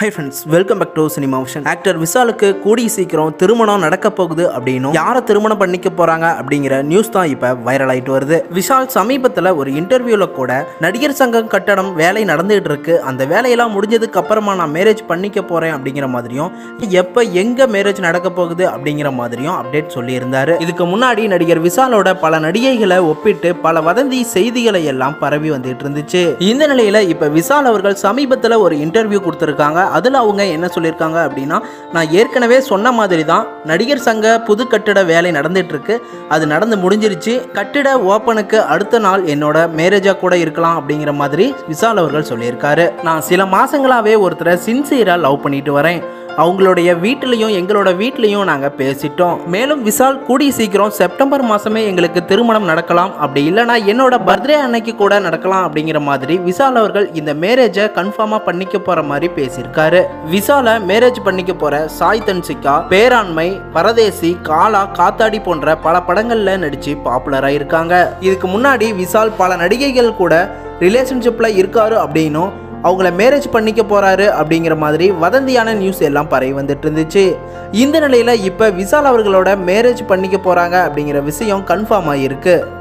Hi friends welcome back to cinema vision actor விஷாலுக்கு கூடிய சீக்கிரம் திருமணம் நடக்க போகுது அப்படின்னும் யாரை திருமணம் பண்ணிக்க போறாங்க அப்படிங்கிற நியூஸ் தான் இப்போ வைரல் ஆயிட்டு வருது. விஷால் சமீபத்தில் ஒரு இன்டர்வியூல கூட நடிகர் சங்கம் கட்டடம் வேலை நடந்துகிட்டு இருக்கு. அந்த வேலையெல்லாம் முடிஞ்சதுக்கு அப்புறமா நான் மேரேஜ் பண்ணிக்க போறேன் அப்படிங்கிற மாதிரியும் எப்போ எங்க மேரேஜ் நடக்க போகுது அப்படிங்கிற மாதிரியும் அப்டேட் சொல்லியிருந்தாரு. இதுக்கு முன்னாடி நடிகர் விஷாலோட பல நடிகைகளை ஒப்பிட்டு பல வதந்தி செய்திகளை எல்லாம் பரவி வந்துட்டு இருந்துச்சு. இந்த நிலையில இப்ப விஷால் அவர்கள் சமீபத்தில் ஒரு இன்டர்வியூ கொடுத்துருக்காங்க. அதில் அவங்க என்ன சொல்லியிருக்காங்க அப்படின்னா நான் ஏற்கனவே சொன்ன மாதிரி தான் நடிகர் சங்க புது கட்டிட வேலை நடந்துகிட்ருக்கு அது நடந்து முடிஞ்சிருச்சு. கட்டிட ஓப்பனுக்கு அடுத்த நாள் என்னோட மேரேஜாக கூட இருக்கலாம் அப்படிங்கிற மாதிரி விஷால் அவர்கள் சொல்லியிருக்காரு. நான் சில மாதங்களாகவே ஒருத்தரை சின்சியராக லவ் பண்ணிட்டு வரேன். அவங்களுடைய வீட்டிலையும் எங்களோட வீட்லேயும் நாங்கள் பேசிட்டோம். மேலும் விஷால் கூடிய சீக்கிரம் செப்டம்பர் மாதமே எங்களுக்கு திருமணம் நடக்கலாம். அப்படி இல்லைனா என்னோட பர்த்டே அன்னைக்கு கூட நடக்கலாம் அப்படிங்கிற மாதிரி விஷால் அவர்கள் இந்த மேரேஜை கன்ஃபார்மாக பண்ணிக்க போகிற மாதிரி பேசியிருக்காரு. விஷாலை மேரேஜ் பண்ணிக்க போகிற சாய் தன்சிகா பேராண்மை பரதேசி காலா காத்தாடி போன்ற பல படங்களில் நடித்து பாப்புலராக இருக்காங்க இதுக்கு முன்னாடி விஷால் பல நடிகைகள் கூட ரிலேஷன்ஷிப்பில் இருக்காரு அப்படின்னும் அவங்கள மேரேஜ் பண்ணிக்க போறாரு அப்படிங்கிற மாதிரி வதந்தியான நியூஸ் எல்லாம் பரவி வந்துட்டு இருந்துச்சு. இந்த நிலையில இப்ப விசால் அவர்களோட மேரேஜ் பண்ணிக்க போறாங்க அப்படிங்கிற விஷயம் கன்ஃபார்ம் ஆகியிருக்கு